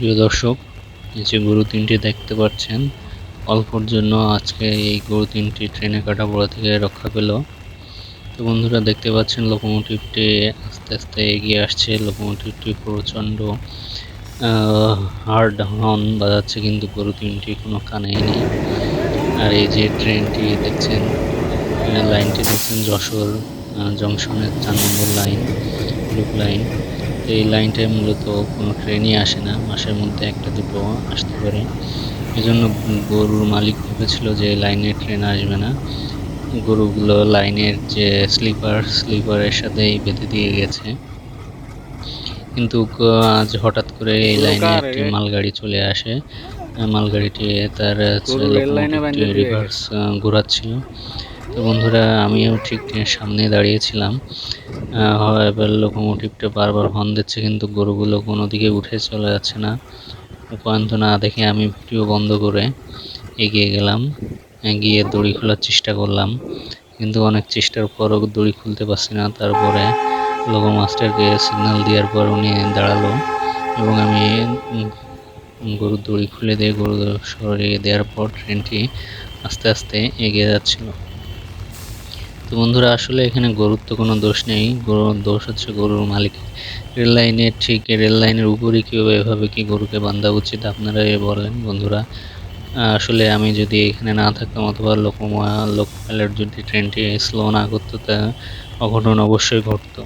প্রিয় দর্শক যে গরু তিনটি দেখতে পাচ্ছেন। অল্পর জন্য আজকে এই গরু তিনটি ট্রেনে কাটা পড়া থেকে রক্ষা পেল। তো বন্ধুরা, দেখতে পাচ্ছেন লোকোমোটিভটি আস্তে আস্তে এগিয়ে আসছে। লোকোমোটিভটি প্রচণ্ড হার্ড হর্ন বাজাচ্ছে, কিন্তু গরু তিনটি কোনো কানে নেই। আর এই যে ট্রেনটি দেখছেন, লাইনটি দেখছেন যশোর জংশনের চার নম্বর লাইন লুপ লাইন। এই লাইনটায় মূলত কোনো ট্রেনই আসে না। মাসের মধ্যে একটা দুটো আসতে পারে। এই জন্য গরুর মালিক ভেবেছিল যে এই লাইনে ট্রেন আসবে না। গরুগুলো লাইনের যে স্লিপার স্লিপারের সাথেই বেঁধে দিয়ে গেছে। কিন্তু আজ হঠাৎ করে এই লাইনে একটি মালগাড়ি চলে আসে। মালগাড়িটি তার রিভার্স ঘোরাচ্ছিল। তো বন্ধুরা, আমিও ঠিক সামনে দাঁড়িয়েছিলাম। এবার লোকোমোটিভটা বারবার হর্ন দিচ্ছে, কিন্তু গরুগুলো কোনো দিকে উঠে চলে যাচ্ছে না। উপায়ন্ত না দেখে আমি ভিডিও বন্ধ করে এগিয়ে গেলাম, গিয়ে দড়ি খোলার চেষ্টা করলাম। কিন্তু অনেক চেষ্টার পরও দড়ি খুলতে পারছি না। তারপরে লোগো মাস্টারকে সিগন্যাল দেওয়ার পর উনি দাঁড়াল এবং আমি গরুর দড়ি খুলে দিয়ে গরু সরিয়ে দেওয়ার পর ট্রেনটি আস্তে আস্তে এগিয়ে যাচ্ছিল। তো বন্ধুরা, আসলে এখানে গরুর তো কোনো দোষ নেই। গরুর দোষ হচ্ছে গরুর মালিক। রেল লাইনের ঠিক রেল লাইনের উপরে কীভাবে এভাবে কি গরুকে বান্ধা উচিত আপনারা এ বলেন বন্ধুরা। আসলে আমি যদি এখানে না থাকতাম অথবা লোকমা লোকালের যদি ট্রেনটি স্লো না করতো, তা অঘটন অবশ্যই ঘটতো।